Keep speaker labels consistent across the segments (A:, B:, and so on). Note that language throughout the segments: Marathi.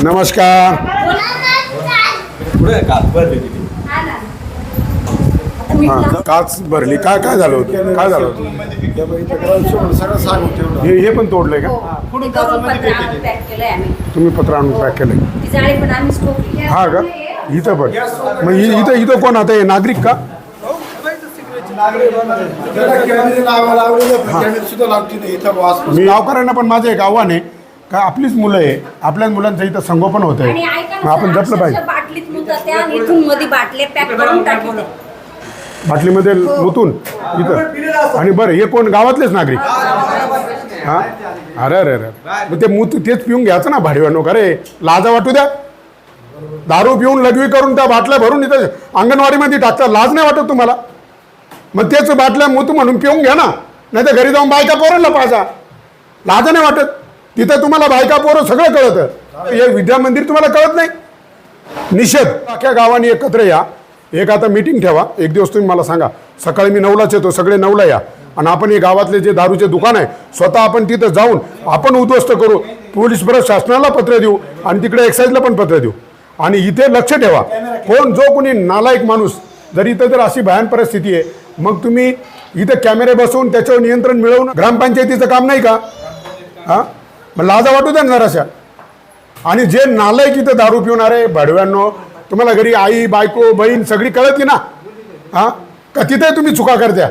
A: नमस्कार. हा काच भरली. काय काय झालं होतं? काय झालं होतं? हे हे पण तोडलंय का?
B: पुढून
C: करून
B: काचामध्ये
C: पत्र आणून पॅक केलंय आम्ही
A: तुम्ही पत्र आणून पॅक केलंय.
C: ती जाळी पण आम्हीच ठोकली
A: हा का? इथं पण. मग इ- इथं इथं कोण आता? हे नागरिक का?
B: त्याला कॅमेरे लावा लावलेले पण कॅमेरे सुद्धा लावती नाही इथं वास
A: मी गावकऱ्यांना पण माझं एक आव्हान आहे. का आपलीच मुलं आहे आपल्याच मुलांचं इथं संगोपन होत
C: आणि
A: आहे मग आपण जपलं पाहिजे.
C: बाटलीत मुतं त्या आणि इथून मध्ये बाटले पॅक करून टाकले
A: बाटलीमध्ये मुतून इथं. आणि बरं हे कोण? गावातलेच नागरिक. हा अरे अरे अरे. मग ते मूत तेच पिऊन घ्यायचं ना भाडीवानो का रे? लाजा वाटू द्या. दारू पिऊन लघवी करून त्या बाटल्या भरून इथं अंगणवाडीमध्ये टाकतात. लाज नाही वाटत तुम्हाला? मग तेच बाटल्या मूत म्हणून पिऊन घ्या ना. नाही तर घरी जाऊन बायका पोरांना पाजा. लाज नाही वाटत. तिथं तुम्हाला बायका पोरं सगळं कळतं. हे विद्या मंदिर तुम्हाला कळत नाही. निषेध. अख्ख्या गावाने एकत्र या. एक आता मीटिंग ठेवा. एक दिवस तुम्ही मला सांगा. सकाळी मी नऊलाच येतो. सगळे नऊला या. आणि आपण हे गावातले जे दारूचे दुकान आहे स्वतः आपण तिथं जाऊन आपण उद्ध्वस्त करू. पोलीस प्रशासनाला पत्र देऊ आणि तिकडे एक्साईजला पण पत्र देऊ. आणि इथे लक्ष ठेवा. कोण जो कोणी नालायक माणूस जर इथं जर अशी भयान परिस्थिती आहे मग तुम्ही इथं कॅमेरे बसवून त्याच्यावर नियंत्रण मिळवून ग्रामपंचायतीचं काम नाही का? हां? मग लाजा वाटू द्या ना जराशा आणि जे नालायक इथं दारू पिवणारे भडव्यांनो तुम्हाला घरी आई बायको बहीण सगळी कळत की ना? हां? का तिथे तुम्ही चुका करत्या?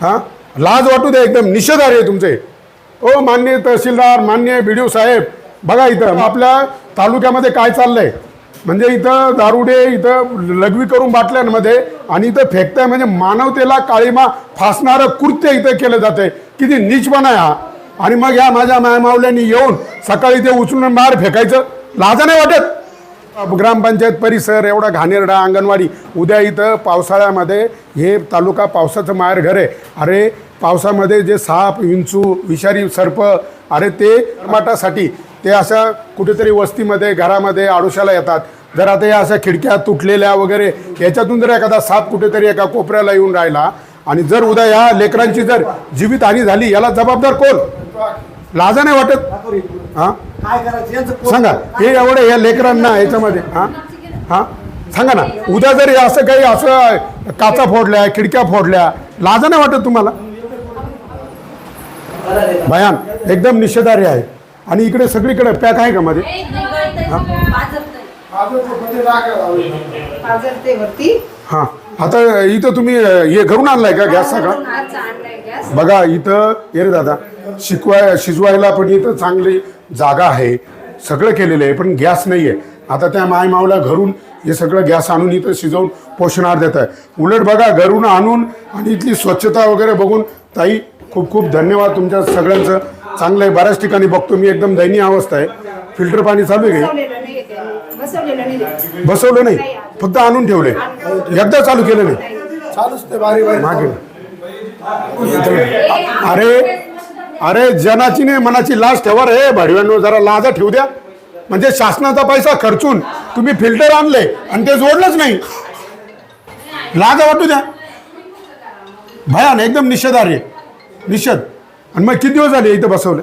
A: हां? लाज वाटू द्या एकदम निषेधार आहे तुमचे. ओ मान्य तहसीलदार मान्य बी डी साहेब बघा इथं आपल्या तालुक्यामध्ये काय चाललंय? म्हणजे इथं दारुडे इथं लघवी करून बाटल्यांमध्ये आणि इथं फेकताय म्हणजे मानवतेला काळीमा फासणारं कृत्य इथं केलं जाते किती नीचपणा आहे हा. आणि मग या माझ्या मायमावल्यांनी येऊन सकाळी ते उचलून बाहेर फेकायचं. लाजा नाही वाटत. ग्रामपंचायत परिसर एवढा घाणेरडा अंगणवाडी. उद्या इथं पावसाळ्यामध्ये हे तालुका पावसाचं माहेर घर आहे. अरे पावसामध्ये जे साप विंचू विषारी सर्प अरे ते मटासाठी ते अशा कुठेतरी वस्तीमध्ये घरामध्ये आडोशाला येतात. जर आता या अशा खिडक्या तुटलेल्या वगैरे याच्यातून जर एखादा साप कुठेतरी एका कोपऱ्याला येऊन राहिला आणि जर उद्या या लेकरांची जर जीवितहानी झाली याला जबाबदार कोण? लाजा नाही वाटत? हां? सांगा. हे एवढे या लेकरांना याच्यामध्ये हां? हां? सांगा ना. उद्या जरी असं काही असं काचा फोडल्या खिडक्या फोडल्या लाजा नाही वाटत तुम्हाला? भयान एकदम निषेधारी आहे. आणि इकडे सगळीकडे पॅक आहे का मध्ये? हां? आता इथं तुम्ही हे घरून आणलाय का गॅस. सगळा बघा इथं ये रे दादा. शिकवाय शिजवायला पण इथं चांगली जागा आहे. सगळं केलेलं आहे पण गॅस नाही आहे आता त्या माय मावला घरून हे सगळं गॅस आणून इथं शिजवून पोषणार्थ देत आहे उलट बघा घरून आणून आणि इथली स्वच्छता वगैरे बघून ताई खूप खूप धन्यवाद तुमच्या सगळ्यांचं. चांगलं आहे बऱ्याच ठिकाणी बघतो मी एकदम दयनीय अवस्था आहे. फिल्टर पाणी चालू आहे बसवलं नाही? फक्त आणून ठेवले. एकदा चालू केलं नाही?
B: चालूच ते बारी बारी.
A: मागे. अरे अरे जनाची नाही मनाची लाज ठेवा रे. भाडव्यांनो जरा लाजा ठेवू द्या. म्हणजे शासनाचा पैसा खर्चून तुम्ही फिल्टर आणले आणि ते जोडलंच नाही. लाजा वाटू द्या. भयान एकदम निषेधार्य निषेध. आणि मग किती दिवस झाले इथं बसवलं?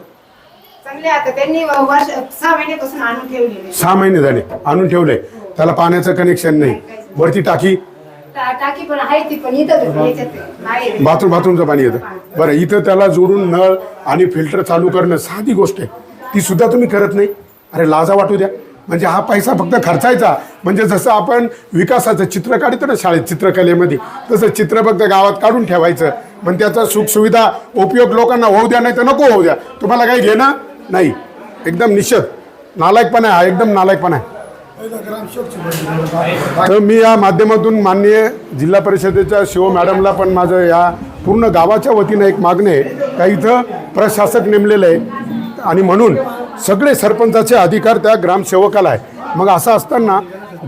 D: सहा
A: महिने झाले. आणून ठेवले. त्याला पाण्याचं कनेक्शन नाही. वरती टाकी.
D: टाकी पण आहे ती पण इथं
A: बाथरूम बाथरूमचं पाणी येतं. बरं इथं त्याला जोडून नळ आणि फिल्टर चालू करणं साधी गोष्ट आहे. ती सुद्धा तुम्ही करत नाही. अरे लाजा वाटू द्या. म्हणजे हा पैसा फक्त खर्चायचा. म्हणजे जसं आपण विकासाचं चित्र काढतो ना शाळेत चित्रकलेमध्ये तसं चित्र फक्त गावात काढून ठेवायचं. पण त्याचा सुखसुविधा उपयोग लोकांना होऊ द्या नाही तर नको होऊ द्या. तुम्हाला काही घेणं नाही. एकदम निषेध. नालायकपणा आहे हा एकदम नालायकपणा आहे. तर मी या माध्यमातून माननीय जिल्हा परिषदेच्या शिव मॅडमला पण माझं या पूर्ण गावाच्या वतीनं एक मागणे आहे. का इथं प्रशासक नेमलेलं आहे. आणि म्हणून सगळे सरपंचाचे अधिकार त्या ग्रामसेवकाला आहे. मग असं असताना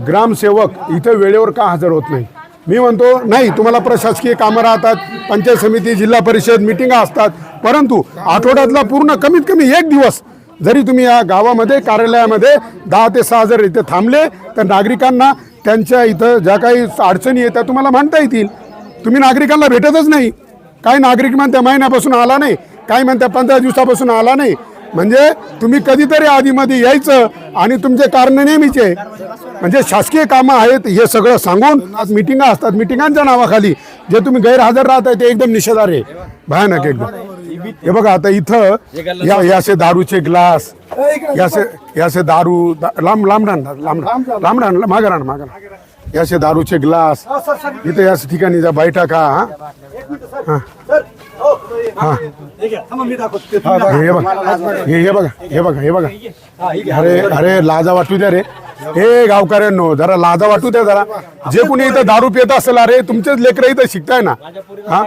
A: ग्रामसेवक इथं वेळेवर का हजर होत नाही? मी म्हणतो नाही तुम्हाला प्रशासकीय कामं राहतात पंचायत समिती जिल्हा परिषद मिटिंगा असतात परंतु आठवड्यातला पूर्ण कमीत कमी एक दिवस जरी तुम्ही या गावामध्ये कार्यालयामध्ये दहा ते सहा जर इथे थांबले तर नागरिकांना त्यांच्या इथं ज्या काही अडचणी आहेत त्या तुम्हाला मांडता येतील. तुम्ही नागरिकांना भेटतच नाही. काही नागरिक म्हणत्या महिन्यापासून आला नाही. काही म्हणत्या पंधरा दिवसापासून आला नाही. म्हणजे तुम्ही कधीतरी आधीमध्ये यायचं आणि तुमचे कारण नेहमीचे म्हणजे शासकीय कामं आहेत हे सगळं सांगून आज मिटिंगा असतात. मिटिंगांच्या नावाखाली जे तुम्ही गैरहजर राहत आहे ते एकदम निषेधार आहे. भयानक एकदम. हे बघा आता इथं या हे असे दारूचे ग्लास याचे याचे दारू दा- लांब लांब राहणार लांब राहणार लांब राहणार मागं राहणार मागं राहणार दारूचे ग्लास इथे याच ठिकाणी जा बैठा हा. हा. हे. बघा हे हे बघा हे बघा हे बघा. अरे अरे लाजा वाटू द्या रे. हे गावकऱ्यांनो जरा लाजा वाटू द्या जरा. जे कोणी इथं दारू पित असेल अरे तुमचेच लेकरं इथं शिकताय ना. हा?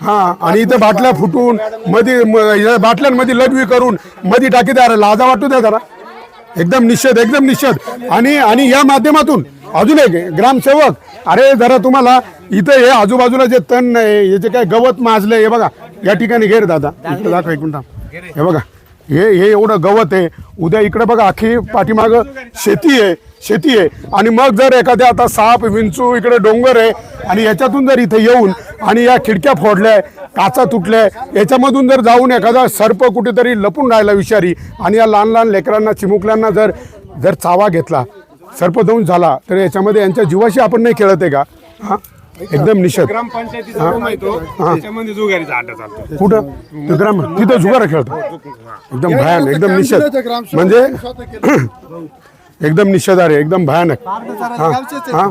A: हा आणि इथं बाटल्या फुटून मध्ये म- या बाटल्यांमध्ये लघवी करून मध्ये टाकी द्या लाजा वाटू द्या जरा. एकदम निषेध एकदम निषेध. आणि आणि या माध्यमातून अजून एक ग्रामसेवक अरे जरा तुम्हाला इथं हे आजूबाजूला जे तण आहे याचे काय गवत माजलं हे बघा या ठिकाणी घेर दादा. इकडे दाखव एक मिनिट हे बघा हे हे एवढं गवत आहे. उद्या इकडे बघा अख्खी पाठीमाग शेती आहे. शेती आहे. आणि मग जर एखाद्या आता साप विंचू इकडे डोंगर आहे आणि याच्यातून जर इथे येऊन आणि या खिडक्या फोडल्या काचा तुटल्या याच्यामधून जर जाऊन एखादा सर्प कुठेतरी लपून राहिला विषारी आणि या लहान लहान लेकरांना चिमुकल्यांना जर जर चावा घेतला सर्पदंश झाला तर याच्यामध्ये यांच्या जीवाशी आपण नाही खेळत आहे का? हा? एकदम निषेध. कुठं? ग्राम तिथं जुगार खेळतो एकदम भयानक एकदम निषेध. म्हणजे एकदम निषेधार आहे एकदम भयानक. हा हा.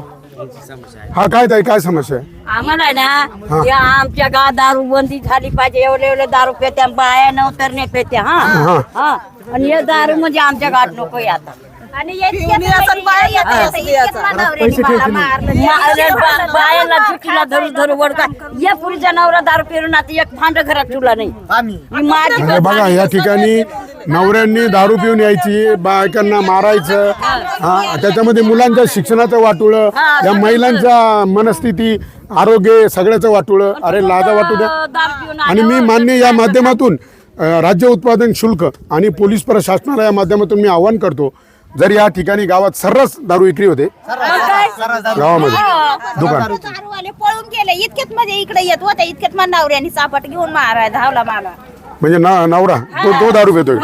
A: हा काय ताई काय समस्या आहे?
C: आम्हाला ना या आमच्या गावात दारू बंदी झाली पाहिजे एवढे एवढे दारू पेत्या बाया नव्हतर नाही पेत्या हा.
A: हा.
C: हा. आणि हे दारू म्हणजे आमच्या गावात नको आता. आणि बायाला चुकीला धरू धरू वडका या पुरीच्या नवरा दारू पिरून आता एक भांड घरात ठेवला नाही. माझी
A: बघा या ठिकाणी नवऱ्यांनी दारू पिऊन यायची बायकांना मारायचं हा त्याच्यामध्ये मुलांच्या शिक्षणाचं वाटुळं या महिलांच्या मनस्थिती आरोग्य सगळ्याचं वाटुळं. अरे लाजा वाटू द्या. आणि मी मान्य या माध्यमातून राज्य उत्पादन शुल्क आणि पोलीस प्रशासनाला या माध्यमातून मी आवाहन करतो जर या ठिकाणी गावात सर्रास दारू विक्री होते गावामध्ये. दुकान.
E: दारूवाले पळून गेले इतक्यात मध्ये इकडे येत होते इतक्यात नवऱ्याने चापट घेऊन मारा धावला मला.
A: म्हणजे ना नवरा तो तो दारू पितोय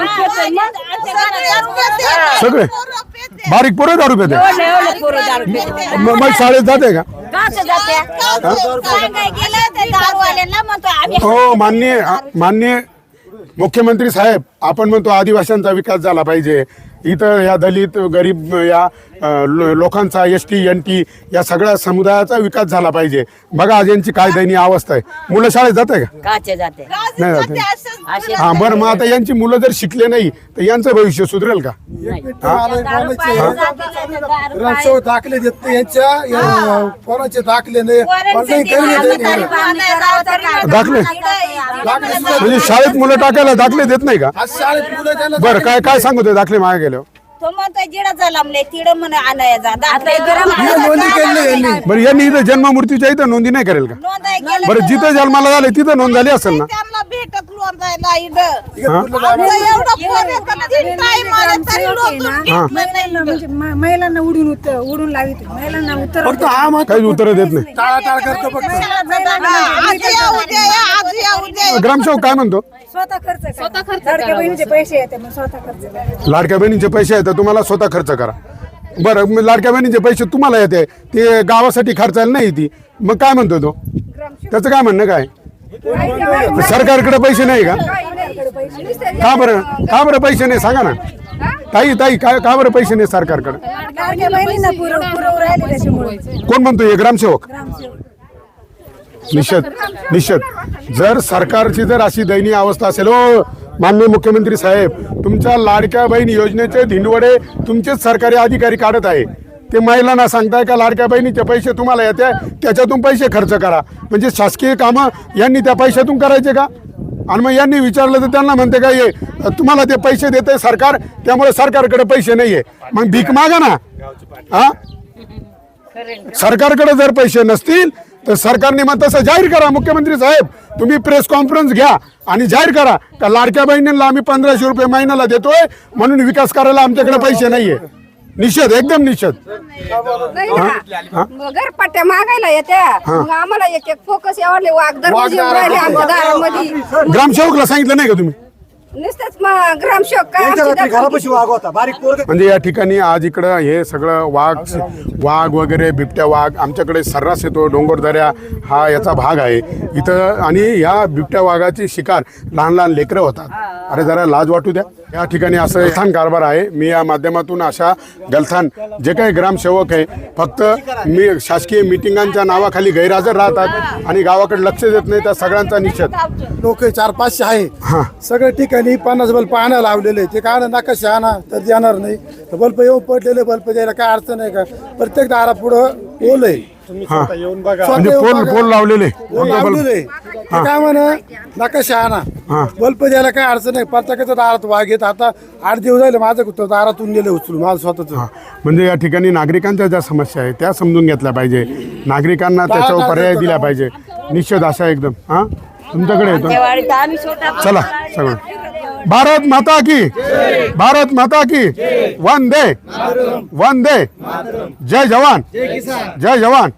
A: सगळे बारीक पोरं दारू पिते मग शाळेत जाते का हो मान्य मान्य मुख्यमंत्री साहेब आपण म्हणतो आदिवासींचा विकास झाला पाहिजे इथं या दलित गरीब या लो- लोकांचा एस टी एन टी या सगळ्या समुदायाचा विकास झाला पाहिजे. बघा आज यांची काय दयनीय अवस्था आहे. मुलं शाळेत जाते का?
C: गाचे जाते.
A: नाही जाते हा बरं मग आता यांची मुलं जर शिकले नाही तर यांचं भविष्य सुधरेल का?
B: दाखले देत नाही यांच्या या पोराचे दाखले नाही. काही नाही. देत नाही.
A: दाखले
B: दाखले. सुद्धा
A: म्हणजे शाळेत मुलं टाकायला दाखले देत नाही का?
B: आज शाळेत मुलं
A: बरं काय काय सांगतोय दाखले मागे गेल्यावर?
E: तो म्हणतोय जिडं जलमले तिडं म्हण आणाय जा. दाखले
B: तिने नोंदणी केली नाही यांनी.
A: बरं यांनी इथं जन्ममूर्तीच्या इथं नोंदी नाही करेल का?
E: गेलं
A: बरं जिथं जन्माला झाले तिथं नोंद झाली असेल ना?
E: त्यांना भेटत
A: हा?
F: महिलांना म्हणजे महिलांना उडून उडून लावित. महिलांना
B: फक्त हा
A: काहीच उत्तर देत नाही.
B: टाळाटाळ करतो फक्त.
E: हा.
A: ग्रामसेवक काय म्हणतो?
F: स्वतः खर्च स्वतः खर्च लाडक्या बहिणीचे पैसे येते मग स्वतः खर्च करा.
A: लाडक्या बहिणीचे पैसे आहेत तर तुम्हाला स्वतः खर्च करा. बरं मग लाडक्या बहिणीचे पैसे तुम्हाला येते. ते गावासाठी खर्चायला नाही ती. मग काय म्हणतो तो? त्याचं काय म्हणणं काय? सरकारकडे पैसे नाही का? का बरं? का बरं पैसे नाही? सांगा ना. ताई ताई काय का बरं पैसे नाही सरकारकडे? कोण म्हणतो हे ग्रामसेवक? निश्चित निश्चित जर सरकारची जर अशी दयनीय अवस्था असेल हो माननीय मुख्यमंत्री साहेब तुमच्या लाडक्या बहीण योजनेचे धिंडवडे तुमचेच सरकारी अधिकारी काढत आहे. ते महिलांना सांगताय का लाडक्या बहिणीचे पैसे तुम्हाला येते त्याच्यातून पैसे खर्च करा. म्हणजे शासकीय कामं यांनी त्या पैशातून करायचे का? आणि मग यांनी विचारलं तर त्यांना म्हणते का ये तुम्हाला ते पैसे देते सरकार त्यामुळे सरकारकडे पैसे नाहीये. मग भीक मागा ना. हा? सरकारकडे जर पैसे नसतील तर सरकारने मग तसं जाहीर करा मुख्यमंत्री साहेब. तुम्ही प्रेस कॉन्फरन्स घ्या आणि जाहीर करा. का लाडक्या बहिणींना आम्ही पंधराशे रुपये महिन्याला देतोय म्हणून विकास करायला आमच्याकडे पैसे नाहीये. निषेध एकदम निषेध.
F: घरपट्ट्या मागायला येत्या. मग आम्हाला एक एक फोकस एवढले राहिले आमच्या दारामध्ये.
A: ग्रामसेवकला सांगितलं नाही का तुम्ही?
F: नुसतंच मग ग्रामसेवक काय
B: त्यांच्या
F: आमची
B: रात्री
F: दखल
B: घरापाशी वाघ होता. बारीक पोरग
A: म्हणजे या ठिकाणी आज इकडं हे सगळं वाघ वाघ वगैरे बिबट्या वाघ आमच्याकडे सर्रास येतो डोंगरदऱ्या हा याचा भाग आहे. इथं आणि या बिबट्या वाघाची शिकार लहान लहान लेकरं होतात. अरे जरा लाज वाटू द्या. या ठिकाणी असं गलथान कारभार आहे. मी या माध्यमातून अशा गलथान जे काही ग्रामसेवक आहे फक्त मी शासकीय मिटिंगांच्या नावाखाली गैरहजर राहतात आणि गावाकडे लक्ष देत नाही त्या सगळ्यांचा निषेध.
B: लोक चार पाचशे आहे.
A: हां.
B: सगळ्या ठिकाणी पन्नास बल्ब आणा लावलेले ते काय नकाशे आणा तर देणार नाही. तर बल्ब येऊन पडलेले बल्ब द्यायला काय अडचण आहे का? प्रत्येक दारा पुढं ओल आहे.
A: हां.
B: स्वतः येऊन
A: पोल. पोल
B: लावलेले. ते काय म्हणा? नकाशे आणा
A: हां.
B: बल्ब द्यायला काय अडचण नाही. प्रत्येकाच्या दारात वाघ येत आता आठ दिवस झाले माझं कुठं दारातून गेले उचलून माझं स्वतःच.
A: हा. म्हणजे या ठिकाणी नागरिकांच्या ज्या समस्या आहेत त्या समजून घेतल्या पाहिजे. नागरिकांना त्याच्यावर पर्याय दिला पाहिजे. निश्चित अशा एकदम. हा? तुमच्याकडे येतो.
C: दिवाळीत आम्ही स्वतः
A: चला सगळं. भारत माता की। भारत माता की। वंदे। वंदे। जय जवान। जय जवान।